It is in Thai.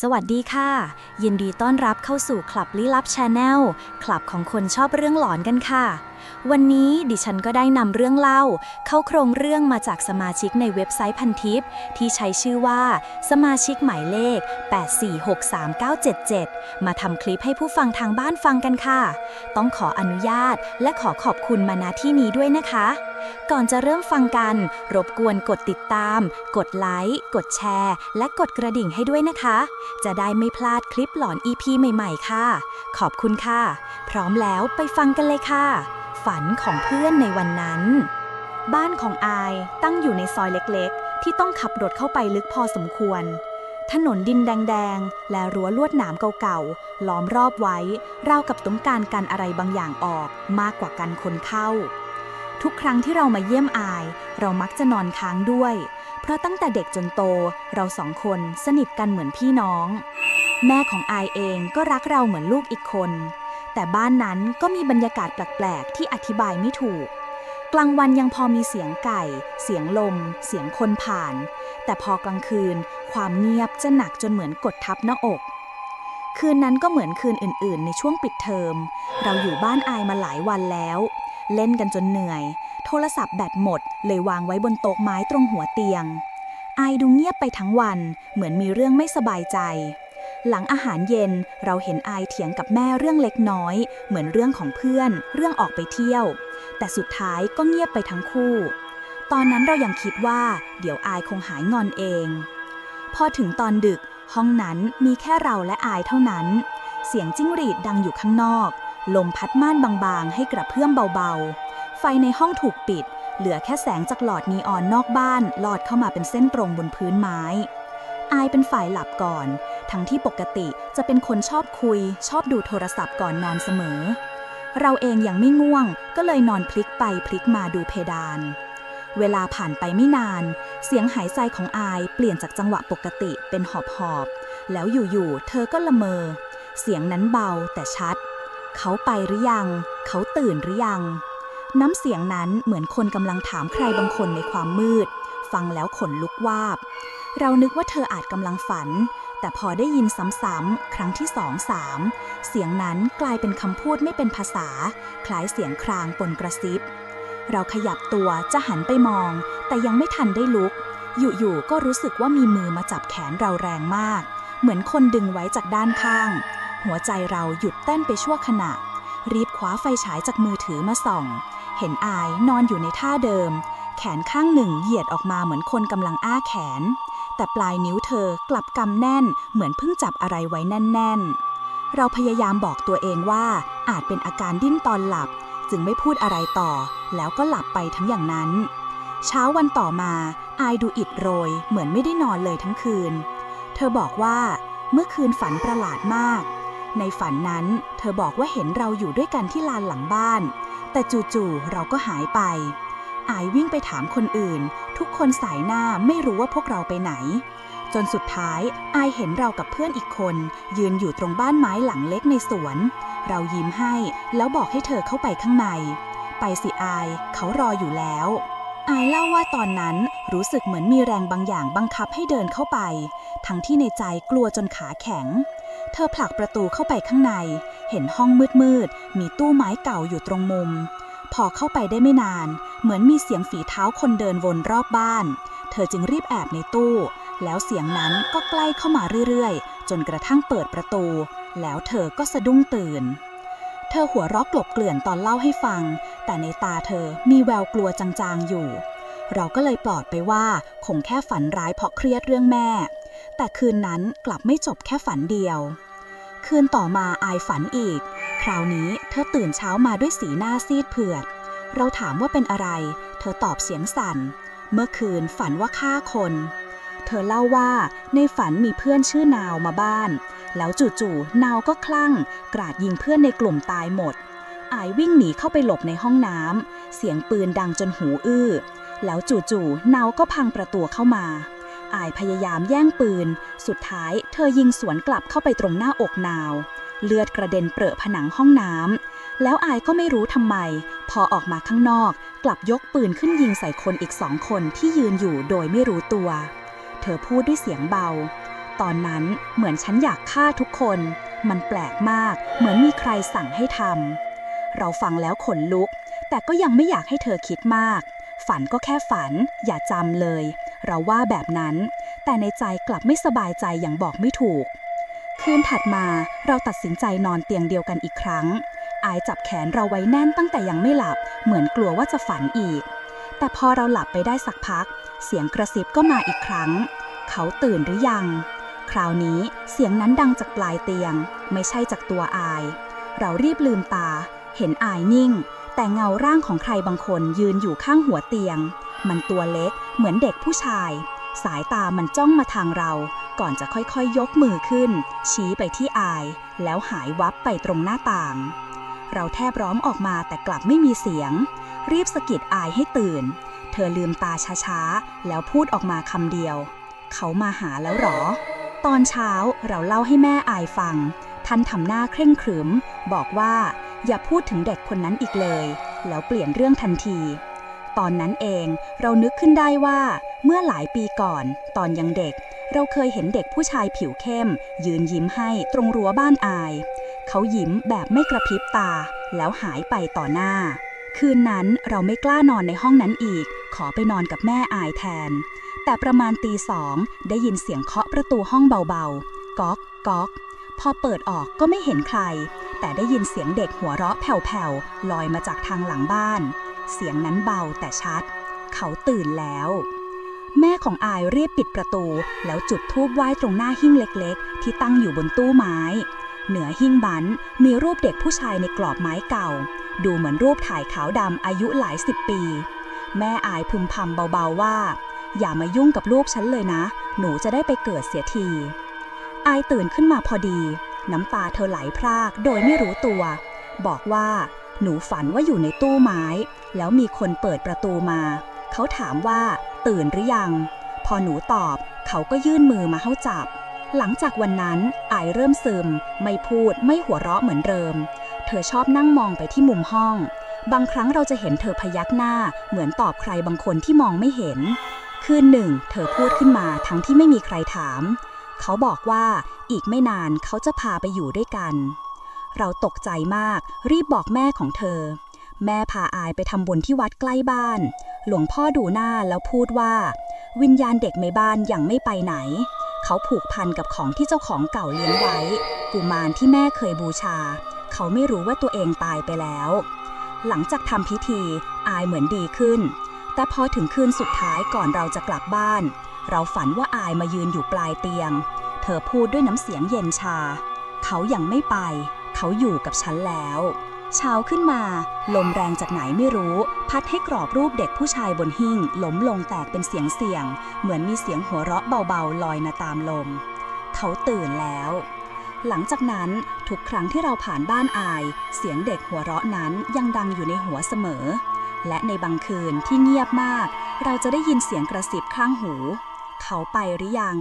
สวัสดีค่ะ ยินดีต้อนรับเข้าสู่คลับลี้ลับชาแนลคลับของคนชอบเรื่องหลอนกันค่ะ วันนี้ดิฉันก็ได้นำเรื่องเล่า เข้าโครงเรื่องมาจากสมาชิกในเว็บไซต์พันทิป ที่ใช้ชื่อว่า สมาชิกหมายเลข 8463977 มาทำคลิปให้ผู้ฟังทางบ้านฟังกันค่ะ ต้องขออนุญาตและขอขอบคุณมาณที่นี้ด้วยนะคะ ก่อนจะเริ่มฟังกัน รบกวนกดติดตาม กดไลค์ กดแชร์ และกดกระดิ่งให้ด้วยนะคะ จะได้ไม่พลาดคลิปหลอน EP ใหม่ ๆ ค่ะ ขอบคุณค่ะ พร้อมแล้วไปฟังกันเลยค่ะ ฝันของเพื่อนในวันนั้น บ้านของอายตั้งอยู่ในซอยเล็กๆ ที่ต้องขับรถเข้าไปลึกพอสมควรถนนดินแดงๆ และรั้วลวดหนามเก่าๆ ล้อมรอบไว้ ราวกับต้องการกันอะไรบางอย่างออกมากกว่ากันคนเข้า ทุกครั้งที่เรามาเยี่ยมอาย เรามักจะนอนค้างด้วย เพราะตั้งแต่เด็กจนโต เราสองคนสนิทกันเหมือนพี่น้อง แม่ของอายเองก็รักเราเหมือนลูกอีกคน แต่บ้านนั้นก็มีบรรยากาศแปลกๆ ที่อธิบายไม่ถูก กลางวันยังพอมีเสียงไก่ เสียงลม เสียงคนผ่าน แต่พอกลางคืน ความเงียบจะหนักจนเหมือนกดทับหน้าอกคืนนั้นก็เหมือนคืนอื่น ๆ ในช่วงปิดเทอม เราอยู่บ้านอายมาหลายวันแล้ว เล่นกันจนเหนื่อย โทรศัพท์แบตหมด เลยวางไว้บนโต๊ะไม้ตรงหัวเตียง ไอดูเงียบไปทั้งวัน เหมือนมีเรื่องไม่สบายใจ หลังอาหารเย็นเราเห็นไอเถียงกับแม่เรื่องเล็กน้อย เหมือนเรื่องของเพื่อน เรื่องออกไปเที่ยว แต่สุดท้ายก็เงียบไปทั้งคู่ ตอนนั้นเรายังคิดว่า เดี๋ยวไอคงหายงอนเอง พอถึงตอนดึกห้องนั้นมีแค่เราและอายเท่านั้น เสียงจิ้งหรีดดังอยู่ข้างนอก ลมพัดม่านบางๆ ให้กระเพื่อมเบาๆ ไฟในห้องถูกปิด เหลือแค่แสงจากหลอดนีออนนอกบ้านลอดเข้ามาเป็นเส้นตรงบนพื้นไม้ อายเป็นฝ่ายหลับก่อน ทั้งที่ปกติจะเป็นคนชอบคุย ชอบดูโทรศัพท์ก่อนนอนเสมอ เราเองยังไม่ง่วง ก็เลยนอนพลิกไปพลิกมาดูเพดาน เวลาผ่านไปไม่นาน เสียงหายใจของอายเปลี่ยนจากจังหวะปกติเป็นหอบหอบๆแล้วอยู่ๆ เธอก็ละเมอ เสียงนั้นเบาแต่ชัด เขาไปหรือยัง เขาตื่นหรือยัง น้ำเสียงนั้นเหมือนคนกำลังถามใครบางคนในความมืด ฟังแล้วขนลุกวาบ เรานึกว่าเธออาจกำลังฝัน แต่พอได้ยินซ้ำๆครั้งที่สองสามเสียงนั้นกลายเป็นคำพูดไม่เป็นภาษา คล้ายเสียงครางปนกระซิบ เราขยับตัวจะหันไปมอง แต่ยังไม่ทันได้ลุก อยู่ๆก็รู้สึกว่ามีมือมาจับแขนเราแรงมาก เหมือนคนดึงไว้จากด้านข้าง หัวใจเราหยุดเต้นไปชั่วขณะ รีบคว้าไฟฉายจากมือถือมาส่อง เห็นอายนอนอยู่ในท่าเดิม แขนข้างหนึ่งเหยียดออกมาเหมือนคนกำลังอ้าแขน แต่ปลายนิ้วเธอกลับกำแน่น เหมือนเพิ่งจับอะไรไว้แน่น ๆ เราพยายามบอกตัวเองว่าอาจเป็นอาการดิ้นตอนหลับ จึงไม่พูดอะไรต่อ แล้วก็หลับไปทั้งอย่างนั้น เช้าวันต่อมา อายดูอิดโรย เหมือนไม่ได้นอนเลยทั้งคืน เธอบอกว่าเมื่อคืนฝันประหลาดมาก ในฝันนั้น เธอบอกว่าเห็นเราอยู่ด้วยกันที่ลานหลังบ้าน แต่จู่ๆเราก็หายไป อายวิ่งไปถามคนอื่น ทุกคนสายหน้าไม่รู้ว่าพวกเราไปไหน จนสุดท้ายอายเห็นเรากับเพื่อนอีกคน ยืนอยู่ตรงบ้านไม้หลังเล็กในสวน เรายิ้มให้แล้วบอกให้เธอเข้าไปข้างใน ไปสิอาย เขารออยู่แล้วอายเล่าว่าตอนนั้นรู้สึกเหมือนมีแรงบางอย่างบังคับให้เดินเข้าไป ทั้งที่ในใจกลัวจนขาแข็ง เธอผลักประตูเข้าไปข้างใน เห็นห้องมืดๆ มีตู้ไม้เก่าอยู่ตรงมุม พอเข้าไปได้ไม่นาน เหมือนมีเสียงฝีเท้าคนเดินวนรอบบ้าน เธอจึงรีบแอบในตู้ แล้วเสียงนั้นก็ใกล้เข้ามาเรื่อยๆ จนกระทั่งเปิดประตู แล้วเธอก็สะดุ้งตื่น เธอหัวเรอกกลบเกลื่อนตอนเล่าให้ฟัง แต่ในตาเธอมีแววกลัวจางๆอยู่ เราก็เลยปลอดไปว่าคงแค่ฝันร้ายเพราะเครียดเรื่องแม่แต่คืนนั้นกลับไม่จบแค่ฝันเดียว คืนต่อมาอายฝันอีก คราวนี้เธอตื่นเช้ามาด้วยสีหน้าซีดเผือด เราถามว่าเป็นอะไร เธอตอบเสียงสั่น เมื่อคืนฝันว่าฆ่าคน เธอเล่าว่าในฝันมีเพื่อนชื่อนาวมาบ้าน แล้วจู่ๆนาวก็คลั่ง กราดยิงเพื่อนในกลุ่มตายหมด อายวิ่งหนีเข้าไปหลบในห้องน้ำเสียงปืนดังจนหูอื้อ แล้วจู่ๆนาวก็พังประตูเข้ามา อายพยายามแย่งปืน สุดท้ายเธอยิงสวนกลับเข้าไปตรงหน้าอกนาว เลือดกระเด็นเปรอะผนังห้องน้ำ แล้วอายก็ไม่รู้ทำไม พอออกมาข้างนอก กลับยกปืนขึ้นยิงใส่คนอีกสองคนที่ยืนอยู่โดยไม่รู้ตัว เธอพูดด้วยเสียงเบา ตอนนั้นเหมือนฉันอยากฆ่าทุกคน มันแปลกมาก เหมือนมีใครสั่งให้ทำ เราฟังแล้วขนลุก แต่ก็ยังไม่อยากให้เธอคิดมาก ฝันก็แค่ฝัน อย่าจำเลย เราว่าแบบนั้น แต่ในใจกลับไม่สบายใจอย่างบอกไม่ถูก คืนถัดมาเราตัดสินใจนอนเตียงเดียวกันอีกครั้ง อายจับแขนเราไว้แน่นตั้งแต่ยังไม่หลับ เหมือนกลัวว่าจะฝันอีก แต่พอเราหลับไปได้สักพัก เสียงกระซิบก็มาอีกครั้ง เขาตื่นหรือยัง คราวนี้เสียงนั้นดังจากปลายเตียง ไม่ใช่จากตัวอาย เรารีบลืมตา เห็นอายนิ่ง แต่เงาร่างของใครบางคนยืนอยู่ข้างหัวเตียง มันตัวเล็ก เหมือนเด็กผู้ชาย สายตามันจ้องมาทางเรา ก่อนจะค่อยๆยกมือขึ้น ชี้ไปที่อาย แล้วหายวับไปตรงหน้าต่าง เราแทบร้องออกมาแต่กลับไม่มีเสียง รีบสะกิดอายให้ตื่น เธอลืมตาช้าๆ แล้วพูดออกมาคำเดียว เขามาหาแล้วหรอ ตอนเช้าเราเล่าให้แม่อายฟัง ท่านทำหน้าเคร่งขรึม บอกว่าอย่าพูดถึงเด็กคนนั้นอีกเลย แล้วเปลี่ยนเรื่องทันที ตอนนั้นเองเรานึกขึ้นได้ว่าเมื่อหลายปีก่อน ตอนยังเด็ก เราเคยเห็นเด็กผู้ชายผิวเข้ม ยืนยิ้มให้ตรงรั้วบ้านอาย เขายิ้มแบบไม่กระพริบตา แล้วหายไปต่อหน้า คืนนั้นเราไม่กล้านอนในห้องนั้นอีก ขอไปนอนกับแม่อายแทน แต่ประมาณตีสองได้ยินเสียงเคาะประตูห้องเบาๆก๊อกก๊อกพอเปิดออกก็ไม่เห็นใคร แต่ได้ยินเสียงเด็กหัวเราะแผ่วๆลอยมาจากทางหลังบ้าน เสียงนั้นเบาแต่ชัด เขาตื่นแล้ว แม่ของอายรีบปิดประตู แล้วจุดธูปไหว้ตรงหน้าหิ้งเล็กๆ ที่ตั้งอยู่บนตู้ไม้ เหนือหิ้งบันมีรูปเด็กผู้ชายในกรอบไม้เก่า ดูเหมือนรูปถ่ายขาวดำอายุหลายสิบปี แม่อายพึมพำเบาๆว่า อย่ามายุ่งกับลูกฉันเลยนะ หนูจะได้ไปเกิดเสียทีอายตื่นขึ้นมาพอดี น้ำตาเธอไหลพรากโดยไม่รู้ตัว บอกว่า หนูฝันว่าอยู่ในตู้ไม้ แล้วมีคนเปิดประตูมา เขาถามว่า ตื่นหรือยัง พอหนูตอบ เขาก็ยื่นมือมาให้าจับ หลังจากวันนั้นไอเริ่มซึม ไม่พูดไม่หัวเราะเหมือนเดิม เธอชอบนั่งมองไปที่มุมห้อง บางครั้งเราจะเห็นเธอพยักหน้า เหมือนตอบใครบางคนที่มองไม่เห็น คืนหนึ่ง เธอพูดขึ้นมาทั้งที่ไม่มีใครถาม เขาบอกว่าอีกไม่นานเขาจะพาไปอยู่ด้วยกัน เราตกใจมาก รีบบอกแม่ของเธอ แม่พาอายไปทำบุญที่วัดใกล้บ้าน หลวงพ่อดูหน้าแล้วพูดว่า วิญญาณเด็กในบ้านยังไม่ไปไหน เขาผูกพันกับของที่เจ้าของเก่าเลี้ยงไว้ กุมารที่แม่เคยบูชา เขาไม่รู้ว่าตัวเองตายไปแล้ว หลังจากทำพิธีอายเหมือนดีขึ้น แต่พอถึงคืนสุดท้ายก่อนเราจะกลับบ้าน เราฝันว่าอายมายืนอยู่ปลายเตียง เธอพูดด้วยน้ำเสียงเย็นชา เขายังไม่ไป เขาอยู่กับฉันแล้ว เช้าขึ้นมา ลมแรงจากไหนไม่รู้ พัดให้กรอบรูปเด็กผู้ชายบนหิ้งล้มลงแตกเป็นเสียงเสียง เหมือนมีเสียงหัวเราะเบาๆ ลอยมาตามลม เขาตื่นแล้ว หลังจากนั้นทุกครั้งที่เราผ่านบ้านอาย เสียงเด็กหัวเราะนั้นยังดังอยู่ในหัวเสมอ และในบางคืนที่เงียบมาก เราจะได้ยินเสียงกระซิบข้างหู เขาไปหรือยัง